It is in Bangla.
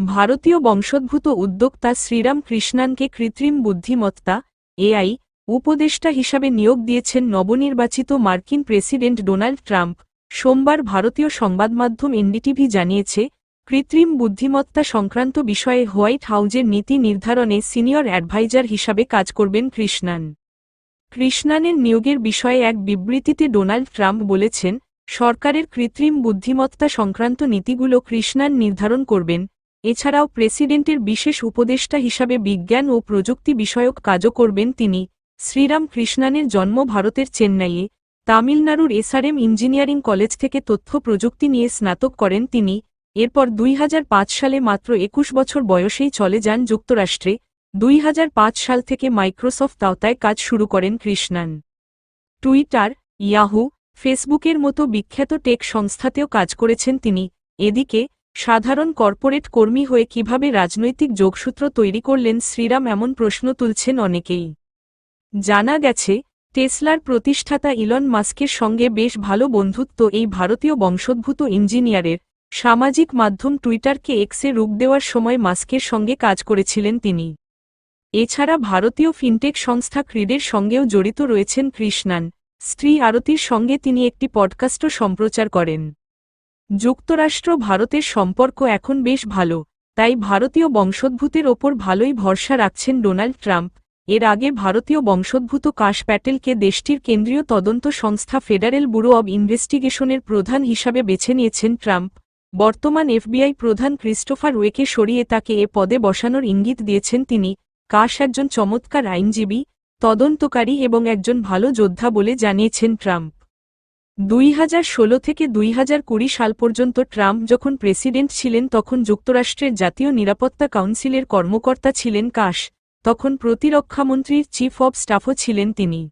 ভারতীয় বংশোদ্ভূত উদ্যোক্তা শ্রীরাম কৃষ্ণানকে কৃত্রিম বুদ্ধিমত্তা, এআই, উপদেষ্টা হিসাবে নিয়োগ দিয়েছেন নবনির্বাচিত মার্কিন প্রেসিডেন্ট ডোনাল্ড ট্রাম্প। সোমবার ভারতীয় সংবাদমাধ্যম এনডিটিভি জানিয়েছে, কৃত্রিম বুদ্ধিমত্তা সংক্রান্ত বিষয়ে হোয়াইট হাউজের নীতি নির্ধারণে সিনিয়র অ্যাডভাইজার হিসাবে কাজ করবেন কৃষ্ণান। কৃষ্ণানের নিয়োগের বিষয়ে এক বিবৃতিতে ডোনাল্ড ট্রাম্প বলেছেন, সরকারের কৃত্রিম বুদ্ধিমত্তা সংক্রান্ত নীতিগুলো কৃষ্ণান নির্ধারণ করবেন এছাড়াও প্রেসিডেন্টের বিশেষ উপদেষ্টা হিসাবে বিজ্ঞান ও প্রযুক্তি বিষয়ক কাজও করবেন তিনি। শ্রীরাম কৃষ্ণানের জন্ম ভারতের চেন্নাইয়ে। তামিলনাড়ুর এসআরএম ইঞ্জিনিয়ারিং কলেজ থেকে তথ্য প্রযুক্তি নিয়ে স্নাতক করেন তিনি। এরপর দুই হাজার পাঁচ সালে মাত্র একুশ বছর বয়সেই চলে যান যুক্তরাষ্ট্রে। দুই হাজার পাঁচ সাল থেকে মাইক্রোসফট আওতায় কাজ শুরু করেন কৃষ্ণান। টুইটার, ইয়াহু, ফেসবুকের মতো বিখ্যাত টেক সংস্থাতেও কাজ করেছেন তিনি। এদিকে সাধারণ কর্পোরেট কর্মী হয়ে কীভাবে রাজনৈতিক যোগসূত্র তৈরি করলেন শ্রীরাম এমন প্রশ্ন তুলছেন অনেকেই। জানা গেছে, টেসলার প্রতিষ্ঠাতা ইলন মাস্কের সঙ্গে বেশ ভালো বন্ধুত্ব এই ভারতীয় বংশোদ্ভূত ইঞ্জিনিয়ারের। সামাজিক মাধ্যম টুইটারকে এক্সে রূপ দেওয়ার সময় মাস্কের সঙ্গে কাজ করেছিলেন তিনি। এছাড়া ভারতীয় ফিনটেক সংস্থা ক্রিডের সঙ্গেও জড়িত রয়েছেন কৃষ্ণান। স্ত্রী আরতির সঙ্গে তিনি একটি পডকাস্টও সম্প্রচার করেন। যুক্তরাষ্ট্র ভারতের সম্পর্ক এখন বেশ ভালো, তাই ভারতীয় বংশোদ্ভূতের ওপর ভালোই ভরসা রাখছেন ডোনাল্ড ট্রাম্প। এর আগে ভারতীয় বংশোদ্ভূত কাশ প্যাটেলকে দেশটির কেন্দ্রীয় তদন্ত সংস্থা ফেডারেল ব্যুরো অব ইনভেস্টিগেশনের প্রধান হিসাবে বেছে নিয়েছেন ট্রাম্প। বর্তমান এফবিআই প্রধান ক্রিস্টোফার ওয়েকে সরিয়ে তাকে এ পদে বসানোর ইঙ্গিত দিয়েছেন তিনি। কাশ একজন চমৎকার আইনজীবী, তদন্তকারী এবং একজন ভালো যোদ্ধা বলে জানিয়েছেন ট্রাম্প। দুই হাজার ষোলো থেকে দুই হাজার কুড়ি সাল পর্যন্ত ট্রাম্প যখন প্রেসিডেন্ট ছিলেন, তখন যুক্তরাষ্ট্রের জাতীয় নিরাপত্তা কাউন্সিলের কর্মকর্তা ছিলেন কাশ। তখন প্রতিরক্ষামন্ত্রীর চিফ অব স্টাফও ছিলেন তিনি।